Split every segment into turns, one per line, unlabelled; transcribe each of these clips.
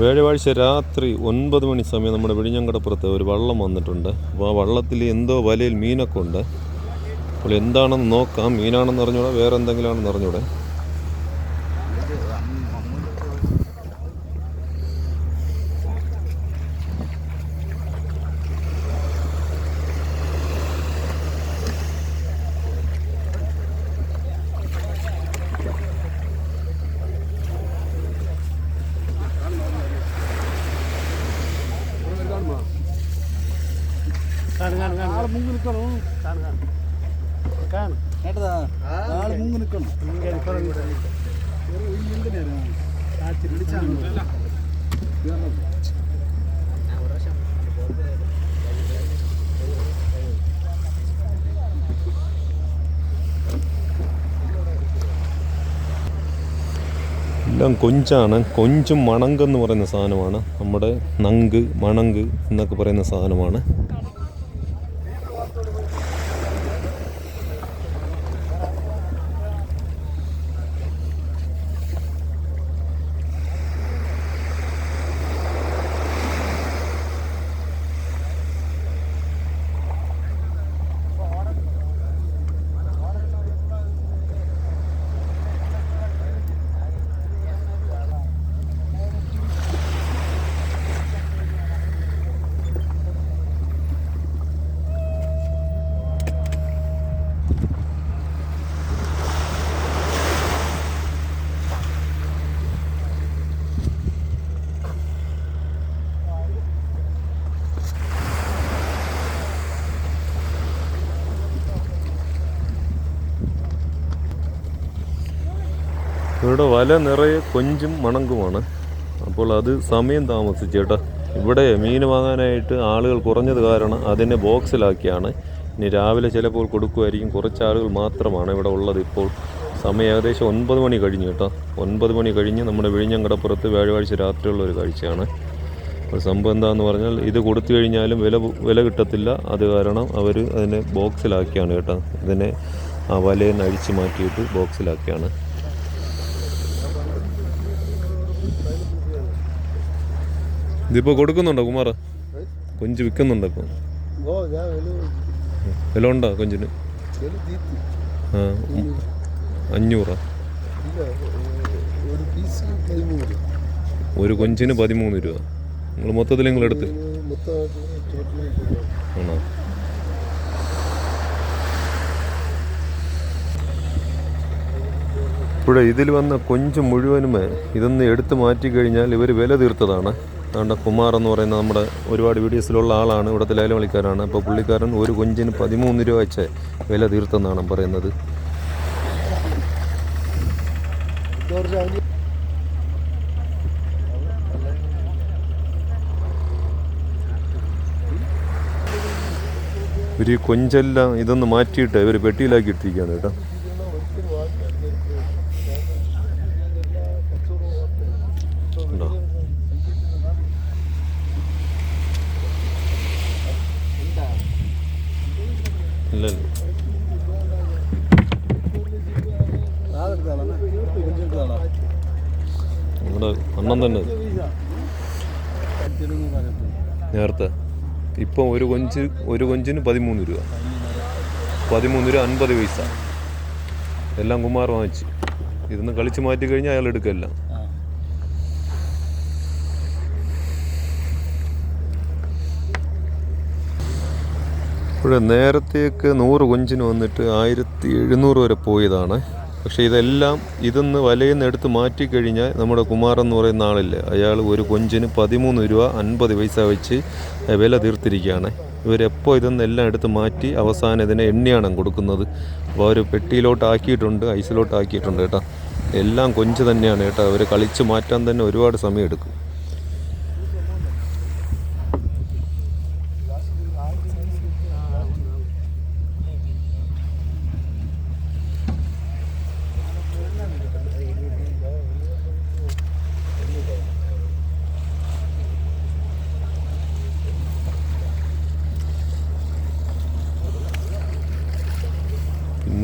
വ്യാഴാഴ്ച രാത്രി ഒൻപത് മണി സമയം നമ്മുടെ വിഴിഞ്ഞങ്കടപ്പുറത്ത് ഒരു വള്ളം വന്നിട്ടുണ്ട്. അപ്പോൾ ആ വള്ളത്തിൽ എന്തോ വലയിൽ മീനൊക്കെ ഉണ്ട്. അപ്പോൾ എന്താണെന്ന് നോക്കാം. മീനാണെന്ന് അറിഞ്ഞൂടെ. വേറെ എന്തെങ്കിലും ആണെന്ന് അറിഞ്ഞൂടെ.
ആൾ മുങ്ങി നിൽക്കണോ കാണും. ആൾ മുങ്ങി നിൽക്കണം
എല്ലാം കൊഞ്ചാണ്. കൊഞ്ചും മണങ്ക് എന്ന് പറയുന്ന സാധനമാണ്. നമ്മുടെ നങ്ക് മണങ്ക് എന്നൊക്കെ പറയുന്ന സാധനമാണ്. ഇവിടെ വല നിറയെ കൊഞ്ചും മണങ്കുമാണ്. അപ്പോൾ അത് സമയം താമസിച്ചേട്ടാ ഇവിടെ മീൻ വാങ്ങാനായിട്ട് ആളുകൾ കുറഞ്ഞത് കാരണം അതിനെ ബോക്സിലാക്കിയാണ്. ഇനി രാവിലെ ചിലപ്പോൾ കൊടുക്കുമായിരിക്കും. കുറച്ച് ആളുകൾ മാത്രമാണ് ഇവിടെ ഉള്ളത് ഇപ്പോൾ. സമയം ഏകദേശം ഒൻപത് മണി കഴിഞ്ഞു കേട്ടോ. ഒൻപത് മണി കഴിഞ്ഞ് നമ്മുടെ വിഴിഞ്ഞങ്കടപ്പുറത്ത് വ്യാഴാഴ്ച രാത്രിയുള്ള ഒരു കാഴ്ചയാണ്. സംഭവം എന്താണെന്ന് പറഞ്ഞാൽ ഇത് കൊടുത്തു കഴിഞ്ഞാലും വില വില കിട്ടത്തില്ല. അത് കാരണം അവർ അതിനെ ബോക്സിലാക്കിയാണ് കേട്ടോ. ഇതിനെ ആ വലയിൽ നിന്ന് അഴിച്ചു മാറ്റിയിട്ട് ബോക്സിലാക്കിയാണ്. ഇതിപ്പോൾ കൊടുക്കുന്നുണ്ടോ കുമാർ കൊഞ്ച് വിൽക്കുന്നുണ്ടോ ഇപ്പോൾ
വില.
ഉണ്ടോ കൊഞ്ചിന്? ആ അഞ്ഞൂറാ.
ഒരു
കൊഞ്ചിന് പതിമൂന്ന് രൂപ. നിങ്ങൾ മൊത്തത്തിൽ നിങ്ങൾ എടുത്ത്. ആണോ? ഇവിടെ ഇതിൽ വന്ന കൊഞ്ച് മുഴുവനുമേ ഇതൊന്ന് എടുത്ത് മാറ്റി കഴിഞ്ഞാൽ ഇവർ വില തീർത്തതാണ്. അതുകൊണ്ട് കുമാർ എന്ന് പറയുന്ന നമ്മുടെ ഒരുപാട് വീഡിയോസിലുള്ള ആളാണ് ഇവിടുത്തെ ലേലം കളിക്കാരാണ് അപ്പോൾ പുള്ളിക്കാരൻ ഒരു കൊഞ്ചിന് പതിമൂന്ന് രൂപ വെച്ച് വില തീർത്തെന്നാണ് പറയുന്നത്. ഒരു കൊഞ്ചെല്ലാം ഇതൊന്ന് മാറ്റിയിട്ട് ഇവർ പെട്ടിയിലാക്കി ഇട്ടിരിക്കുകയാണ് കേട്ടോ. നമ്മുടെ അണ്ണം തന്നെ. നേരത്തെ. ഇപ്പം ഒരു കൊഞ്ച് ഒരു കൊഞ്ചിന് പതിമൂന്ന് രൂപ. പതിമൂന്ന് രൂപ അൻപത് പൈസ. എല്ലാം കുമാർ വാങ്ങിച്ച്. ഇതൊന്ന് കളിച്ച് മാറ്റി കഴിഞ്ഞാൽ അയാൾ എടുക്കല്ല. ഇവിടെ നേരത്തേക്ക് നൂറ് കൊഞ്ചിന് വന്നിട്ട് ആയിരത്തി എഴുന്നൂറ് വരെ പോയതാണ്. പക്ഷേ ഇതെല്ലാം ഇതെന്ന് വലയിൽ നിന്ന് എടുത്ത് മാറ്റിക്കഴിഞ്ഞാൽ നമ്മുടെ കുമാർ എന്ന് പറയുന്ന ആളില്ലേ അയാൾ ഒരു കൊഞ്ചിന് പതിമൂന്ന് രൂപ അൻപത് പൈസ വെച്ച് വില തീർത്തിരിക്കുകയാണ്. ഇവരെപ്പോൾ ഇതൊന്നും എല്ലാം എടുത്ത് മാറ്റി അവസാനം ഇതിനെ എണ്ണയാണ് കൊടുക്കുന്നത്. അപ്പോൾ അവർ പെട്ടിയിലോട്ട് ആക്കിയിട്ടുണ്ട് ഐസിലോട്ട് ആക്കിയിട്ടുണ്ട് കേട്ടോ. എല്ലാം കൊഞ്ച് തന്നെയാണ് കേട്ടോ. അവർ കളിച്ച് മാറ്റാൻ തന്നെ ഒരുപാട് സമയം എടുക്കും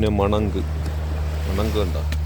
പിന്നെ മണങ്ക്. മണങ്ക് കണ്ട.